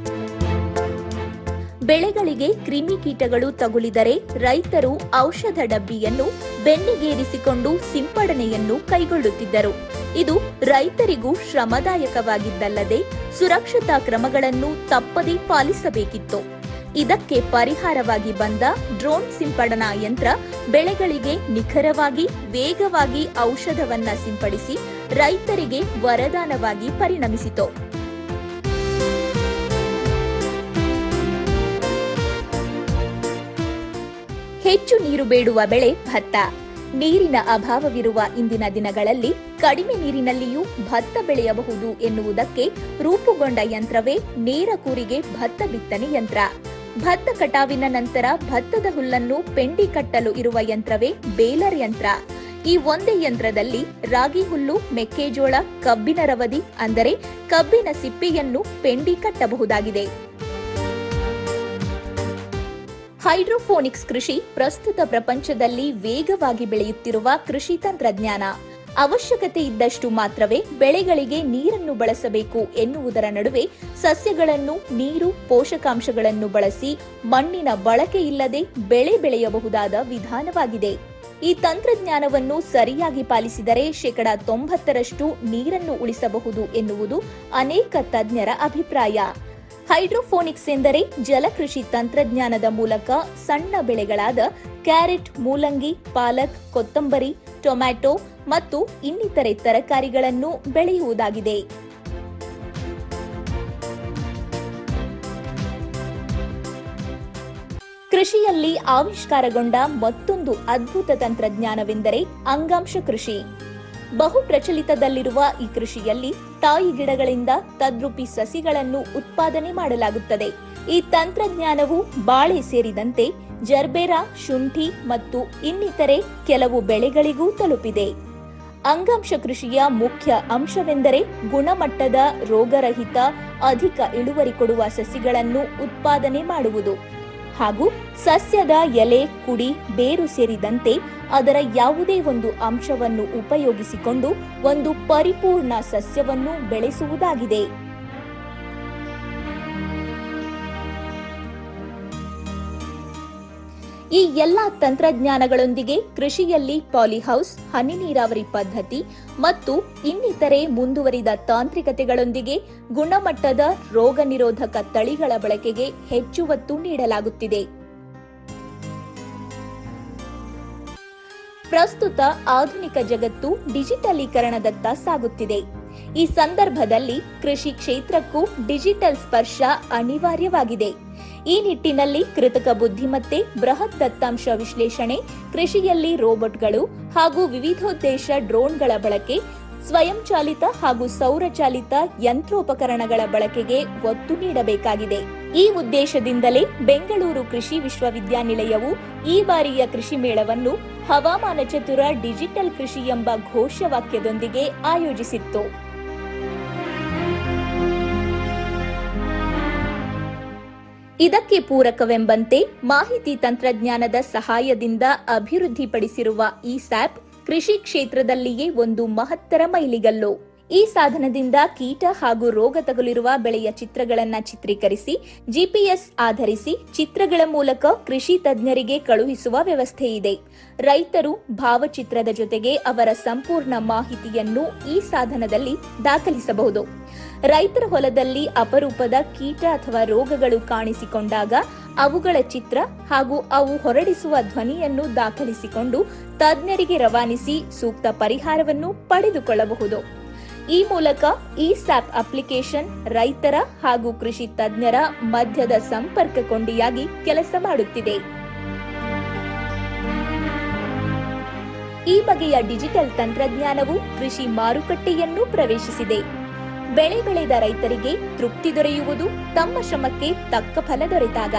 ಬೆಳೆಗಳಿಗೆ ಕ್ರಿಮಿಕೀಟಗಳು ತಗುಲಿದರೆ ರೈತರು ಔಷಧ ಡಬ್ಬಿಯನ್ನು ಬೆನ್ನಿಗೇರಿಸಿಕೊಂಡು ಸಿಂಪಡಣೆಯನ್ನು ಕೈಗೊಳ್ಳುತ್ತಿದ್ದರು. ಇದು ರೈತರಿಗೂ ಶ್ರಮದಾಯಕವಾಗಿದ್ದಲ್ಲದೆ ಸುರಕ್ಷತಾ ಕ್ರಮಗಳನ್ನು ತಪ್ಪದೇ ಪಾಲಿಸಬೇಕಿತ್ತು. ಇದಕ್ಕೆ ಪರಿಹಾರವಾಗಿ ಬಂದ ಡ್ರೋನ್ ಸಿಂಪಡಣಾ ಯಂತ್ರ ಬೆಳೆಗಳಿಗೆ ನಿಖರವಾಗಿ, ವೇಗವಾಗಿ ಔಷಧವನ್ನ ಸಿಂಪಡಿಸಿ ರೈತರಿಗೆ ವರದಾನವಾಗಿ ಪರಿಣಮಿಸಿತು. ಹೆಚ್ಚು ನೀರು ಬೇಡುವ ಬೆಳೆ ಭತ್ತ. ನೀರಿನ ಅಭಾವವಿರುವ ಇಂದಿನ ದಿನಗಳಲ್ಲಿ ಕಡಿಮೆ ನೀರಿನಲ್ಲಿಯೂ ಭತ್ತ ಬೆಳೆಯಬಹುದು ಎನ್ನುವುದಕ್ಕೆ ರೂಪುಗೊಂಡ ಯಂತ್ರವೇ ನೇರ ಕೂರಿಗೆ ಭತ್ತ ಬಿತ್ತನೆ ಯಂತ್ರ. ಭತ್ತ ಕಟಾವಿನ ನಂತರ ಭತ್ತದ ಹುಲ್ಲನ್ನು ಪೆಂಡಿ ಕಟ್ಟಲು ಇರುವ ಯಂತ್ರವೇ ಬೇಲರ್ ಯಂತ್ರ. ಈ ಒಂದೇ ಯಂತ್ರದಲ್ಲಿ ರಾಗಿ ಹುಲ್ಲು, ಮೆಕ್ಕೆಜೋಳ, ಕಬ್ಬಿನ ರವದಿ, ಅಂದರೆ ಕಬ್ಬಿನ ಸಿಪ್ಪೆಯನ್ನು ಪೆಂಡಿ ಕಟ್ಟಬಹುದಾಗಿದೆ. ಹೈಡ್ರೋಫೋನಿಕ್ಸ್ ಕೃಷಿ ಪ್ರಸ್ತುತ ಪ್ರಪಂಚದಲ್ಲಿ ವೇಗವಾಗಿ ಬೆಳೆಯುತ್ತಿರುವ ಕೃಷಿ ತಂತ್ರಜ್ಞಾನ. ಅವಶ್ಯಕತೆ ಇದ್ದಷ್ಟು ಮಾತ್ರವೇ ಬೆಳೆಗಳಿಗೆ ನೀರನ್ನು ಬಳಸಬೇಕು ಎನ್ನುವುದರ ನಡುವೆ ಸಸ್ಯಗಳನ್ನು, ನೀರು, ಪೋಷಕಾಂಶಗಳನ್ನು ಬಳಸಿ ಮಣ್ಣಿನ ಬಳಕೆ ಇಲ್ಲದೆ ಬೆಳೆ ಬೆಳೆಯಬಹುದಾದ ವಿಧಾನವಾಗಿದೆ. ಈ ತಂತ್ರಜ್ಞಾನವನ್ನು ಸರಿಯಾಗಿ ಪಾಲಿಸಿದರೆ ಶೇಕಡ ತೊಂಬತ್ತರಷ್ಟು ನೀರನ್ನು ಉಳಿಸಬಹುದು ಎನ್ನುವುದು ಅನೇಕ ತಜ್ಞರ ಅಭಿಪ್ರಾಯ. ಹೈಡ್ರೋಫೋನಿಕ್ಸ್ ಎಂದರೆ ಜಲಕೃಷಿ ತಂತ್ರಜ್ಞಾನದ ಮೂಲಕ ಸಣ್ಣ ಬೆಳೆಗಳಾದ ಕ್ಯಾರೆಟ್, ಮೂಲಂಗಿ, ಪಾಲಕ್, ಕೊತ್ತಂಬರಿ, ಟೊಮ್ಯಾಟೊ ಮತ್ತು ಇನ್ನಿತರೆ ತರಕಾರಿಗಳನ್ನು ಬೆಳೆಯುವುದಾಗಿದೆ. ಕೃಷಿಯಲ್ಲಿ ಆವಿಷ್ಕಾರಗೊಂಡ ಮತ್ತೊಂದು ಅದ್ಭುತ ತಂತ್ರಜ್ಞಾನವೆಂದರೆ ಅಂಗಾಂಶ ಕೃಷಿ. ಬಹು ಪ್ರಚಲಿತದಲ್ಲಿರುವ ಈ ಕೃಷಿಯಲ್ಲಿ ತಾಯಿ ಗಿಡಗಳಿಂದ ತದ್ರೂಪಿ ಸಸಿಗಳನ್ನು ಉತ್ಪಾದನೆ ಮಾಡಲಾಗುತ್ತದೆ. ಈ ತಂತ್ರಜ್ಞಾನವು ಬಾಳೆ ಸೇರಿದಂತೆ ಜರ್ಬೇರಾ, ಶುಂಠಿ ಮತ್ತು ಇನ್ನಿತರೆ ಕೆಲವು ಬೆಳೆಗಳಿಗೂ ತಲುಪಿದೆ. ಅಂಗಾಂಶ ಕೃಷಿಯ ಮುಖ್ಯ ಅಂಶವೆಂದರೆ ಗುಣಮಟ್ಟದ ರೋಗರಹಿತ, ಅಧಿಕ ಇಳುವರಿ ಕೊಡುವ ಸಸಿಗಳನ್ನು ಉತ್ಪಾದನೆ ಮಾಡುವುದು. ಹಾಗೂ ಸಸ್ಯದ ಎಲೆ, ಕುಡಿ, ಬೇರು ಸೇರಿದಂತೆ ಅದರ ಯಾವುದೇ ಒಂದು ಅಂಶವನ್ನು ಉಪಯೋಗಿಸಿಕೊಂಡು ಒಂದು ಪರಿಪೂರ್ಣ ಸಸ್ಯವನ್ನು ಬೆಳೆಸುವುದಾಗಿದೆ. ಈ ಎಲ್ಲ ತಂತ್ರಜ್ಞಾನಗಳೊಂದಿಗೆ ಕೃಷಿಯಲ್ಲಿ ಪಾಲಿಹೌಸ್ ಹನಿ ನೀರಾವರಿ ಪದ್ಧತಿ ಮತ್ತು ಇನ್ನಿತರೆ ಮುಂದುವರಿದ ತಾಂತ್ರಿಕತೆಗಳೊಂದಿಗೆ ಗುಣಮಟ್ಟದ ರೋಗ ನಿರೋಧಕ ತಳಿಗಳ ಬಳಕೆಗೆ ಹೆಚ್ಚು ಒತ್ತು ನೀಡಲಾಗುತ್ತಿದೆ. ಪ್ರಸ್ತುತ ಆಧುನಿಕ ಜಗತ್ತು ಡಿಜಿಟಲೀಕರಣದತ್ತ ಸಾಗುತ್ತಿದೆ. ಈ ಸಂದರ್ಭದಲ್ಲಿ ಕೃಷಿ ಕ್ಷೇತ್ರಕ್ಕೂ ಡಿಜಿಟಲ್ ಸ್ಪರ್ಶ ಅನಿವಾರ್ಯವಾಗಿದೆ. ಈ ನಿಟ್ಟಿನಲ್ಲಿ ಕೃತಕ ಬುದ್ಧಿಮತ್ತೆ, ಬೃಹತ್ ದತ್ತಾಂಶ ವಿಶ್ಲೇಷಣೆ, ಕೃಷಿಯಲ್ಲಿ ರೋಬೋಟ್ಗಳು ಹಾಗೂ ವಿವಿಧೋದ್ದೇಶ ಡ್ರೋನ್ಗಳ ಬಳಕೆ, ಸ್ವಯಂಚಾಲಿತ ಹಾಗೂ ಸೌರಚಾಲಿತ ಯಂತ್ರೋಪಕರಣಗಳ ಬಳಕೆಗೆ ಒತ್ತು ನೀಡಬೇಕಾಗಿದೆ. ಈ ಉದ್ದೇಶದಿಂದಲೇ ಬೆಂಗಳೂರು ಕೃಷಿ ವಿಶ್ವವಿದ್ಯಾನಿಲಯವು ಈ ಬಾರಿಯ ಕೃಷಿ ಮೇಳವನ್ನು ಹವಾಮಾನ ಚತುರ ಡಿಜಿಟಲ್ ಕೃಷಿ ಎಂಬ ಘೋಷವಾಕ್ಯದೊಂದಿಗೆ ಆಯೋಜಿಸಿತ್ತು. ಇದಕ್ಕೆ ಪೂರಕವೆಂಬಂತೆ ಮಾಹಿತಿ ತಂತ್ರಜ್ಞಾನದ ಸಹಾಯದಿಂದ ಅಭಿವೃದ್ಧಿಪಡಿಸಿರುವ ಈ ಸ್ಯಾಪ್ ಕೃಷಿ ಕ್ಷೇತ್ರದಲ್ಲಿಯೇ ಒಂದು ಮಹತ್ತರ ಮೈಲಿಗಲ್ಲು. ಈ ಸಾಧನದಿಂದ ಕೀಟ ಹಾಗೂ ರೋಗ ತಗುಲಿರುವ ಬೆಳೆಯ ಚಿತ್ರಗಳನ್ನು ಚಿತ್ರೀಕರಿಸಿ, ಜಿಪಿಎಸ್ ಆಧರಿಸಿ ಚಿತ್ರಗಳ ಮೂಲಕ ಕೃಷಿ ತಜ್ಞರಿಗೆ ಕಳುಹಿಸುವ ವ್ಯವಸ್ಥೆ ಇದೆ. ರೈತರು ಭಾವಚಿತ್ರದ ಜೊತೆಗೆ ಅವರ ಸಂಪೂರ್ಣ ಮಾಹಿತಿಯನ್ನು ಈ ಸಾಧನದಲ್ಲಿ ದಾಖಲಿಸಬಹುದು. ರೈತರ ಹೊಲದಲ್ಲಿ ಅಪರೂಪದ ಕೀಟ ಅಥವಾ ರೋಗಗಳು ಕಾಣಿಸಿಕೊಂಡಾಗ ಅವುಗಳ ಚಿತ್ರ ಹಾಗೂ ಅವು ಹೊರಡಿಸುವ ಧ್ವನಿಯನ್ನು ದಾಖಲಿಸಿಕೊಂಡು ತಜ್ಞರಿಗೆ ರವಾನಿಸಿ ಸೂಕ್ತ ಪರಿಹಾರವನ್ನು ಪಡೆದುಕೊಳ್ಳಬಹುದು. ಈ ಮೂಲಕ ಈ ಸ್ಯಾಪ್ ಅಪ್ಲಿಕೇಶನ್ ರೈತರ ಹಾಗೂ ಕೃಷಿ ತಜ್ಞರ ಮಧ್ಯದ ಸಂಪರ್ಕ ಕೊಂಡಿಯಾಗಿ ಕೆಲಸ ಮಾಡುತ್ತಿದೆ. ಈ ಬಗೆಯ ಡಿಜಿಟಲ್ ತಂತ್ರಜ್ಞಾನವು ಕೃಷಿ ಮಾರುಕಟ್ಟೆಯನ್ನು ಪ್ರವೇಶಿಸಿದೆ. ಬೆಳೆ ಬೆಳೆದ ರೈತರಿಗೆ ತೃಪ್ತಿ ದೊರೆಯುವುದು ತಮ್ಮ ಶ್ರಮಕ್ಕೆ ತಕ್ಕ ಫಲ ದೊರೆತಾಗ.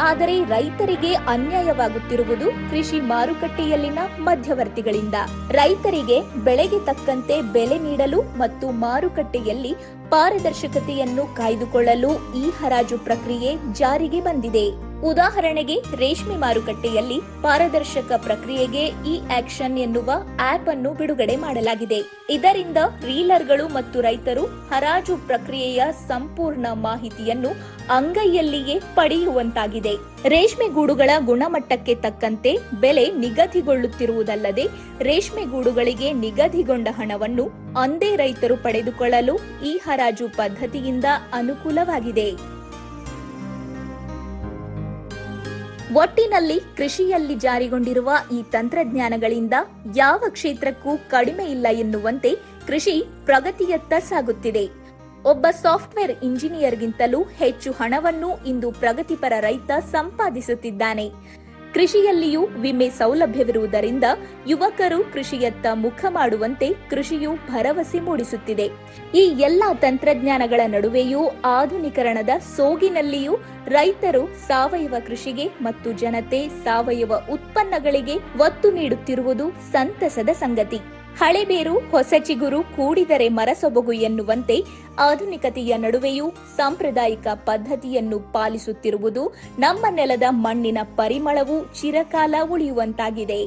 ಆದರೆ ರೈತರಿಗೆ ಅನ್ಯಾಯವಾಗುತ್ತಿರುವುದು ಕೃಷಿ ಮಾರುಕಟ್ಟೆಯಲ್ಲಿನ ಮಧ್ಯವರ್ತಿಗಳಿಂದ. ರೈತರಿಗೆ ಬೆಳೆಗೆ ತಕ್ಕಂತೆ ಬೆಲೆ ನೀಡಲು ಮತ್ತು ಮಾರುಕಟ್ಟೆಯಲ್ಲಿ ಪಾರದರ್ಶಕತೆಯನ್ನು ಕಾಯ್ದುಕೊಳ್ಳಲು ಈ ಹರಾಜು ಪ್ರಕ್ರಿಯೆ ಜಾರಿಗೆ ಬಂದಿದೆ. ಉದಾಹರಣೆಗೆ, ರೇಷ್ಮೆ ಮಾರುಕಟ್ಟೆಯಲ್ಲಿ ಪಾರದರ್ಶಕ ಪ್ರಕ್ರಿಯೆಗೆ ಇ ಆಕ್ಷನ್ ಎನ್ನುವ ಆಪ್ ಅನ್ನು ಬಿಡುಗಡೆ ಮಾಡಲಾಗಿದೆ. ಇದರಿಂದ ರೀಲರ್ಗಳು ಮತ್ತು ರೈತರು ಹರಾಜು ಪ್ರಕ್ರಿಯೆಯ ಸಂಪೂರ್ಣ ಮಾಹಿತಿಯನ್ನು ಅಂಗೈಯಲ್ಲಿಯೇ ಪಡೆಯುವಂತಾಗಿದೆ. ರೇಷ್ಮೆ ಗೂಡುಗಳ ಗುಣಮಟ್ಟಕ್ಕೆ ತಕ್ಕಂತೆ ಬೆಲೆ ನಿಗದಿಗೊಳ್ಳುತ್ತಿರುವುದಲ್ಲದೆ, ರೇಷ್ಮೆ ಗೂಡುಗಳಿಗೆ ನಿಗದಿಗೊಂಡ ಹಣವನ್ನು ಅಂದೇ ರೈತರು ಪಡೆದುಕೊಳ್ಳಲು ಈ ಹರಾಜು ಪದ್ಧತಿಯಿಂದ ಅನುಕೂಲವಾಗಿದೆ. ಒಟ್ಟಿನಲ್ಲಿ ಕೃಷಿಯಲ್ಲಿ ಜಾರಿಗೊಂಡಿರುವ ಈ ತಂತ್ರಜ್ಞಾನಗಳಿಂದ ಯಾವ ಕ್ಷೇತ್ರಕ್ಕೂ ಕಡಿಮೆ ಇಲ್ಲ ಎನ್ನುವಂತೆ ಕೃಷಿ ಪ್ರಗತಿಯತ್ತ ಸಾಗುತ್ತಿದೆ. ಒಬ್ಬ ಸಾಫ್ಟ್ವೇರ್ ಇಂಜಿನಿಯರ್ಗಿಂತಲೂ ಹೆಚ್ಚು ಹಣವನ್ನು ಇಂದು ಪ್ರಗತಿಪರ ರೈತ ಸಂಪಾದಿಸುತ್ತಿದ್ದಾನೆ. ಕೃಷಿಯಲ್ಲಿಯೂ ವಿಮೆ ಸೌಲಭ್ಯವಿರುವುದರಿಂದ ಯುವಕರು ಕೃಷಿಯತ್ತ ಮುಖ ಮಾಡುವಂತೆ ಕೃಷಿಯು ಭರವಸೆ ಮೂಡಿಸುತ್ತಿದೆ. ಈ ಎಲ್ಲ ತಂತ್ರಜ್ಞಾನಗಳ ನಡುವೆಯೂ ಆಧುನೀಕರಣದ ಸೋಗಿನಲ್ಲಿಯೂ ರೈತರು ಸಾವಯವ ಕೃಷಿಗೆ ಮತ್ತು ಜನತೆ ಸಾವಯವ ಉತ್ಪನ್ನಗಳಿಗೆ ಒತ್ತು ನೀಡುತ್ತಿರುವುದು ಸಂತಸದ ಸಂಗತಿ. ಹಳೆಬೇರು, ಹೊಸ ಚಿಗುರು ಕೂಡಿದರೆ ಮರಸೊಬಗು ಎನ್ನುವಂತೆ ಆಧುನಿಕತೆಯ ನಡುವೆಯೂ ಸಾಂಪ್ರದಾಯಿಕ ಪದ್ಧತಿಯನ್ನು ಪಾಲಿಸುತ್ತಿರುವುದು ನಮ್ಮ ನೆಲದ ಮಣ್ಣಿನ ಪರಿಮಳವು ಚಿರಕಾಲ ಉಳಿಯುವಂತಾಗಿದೆ.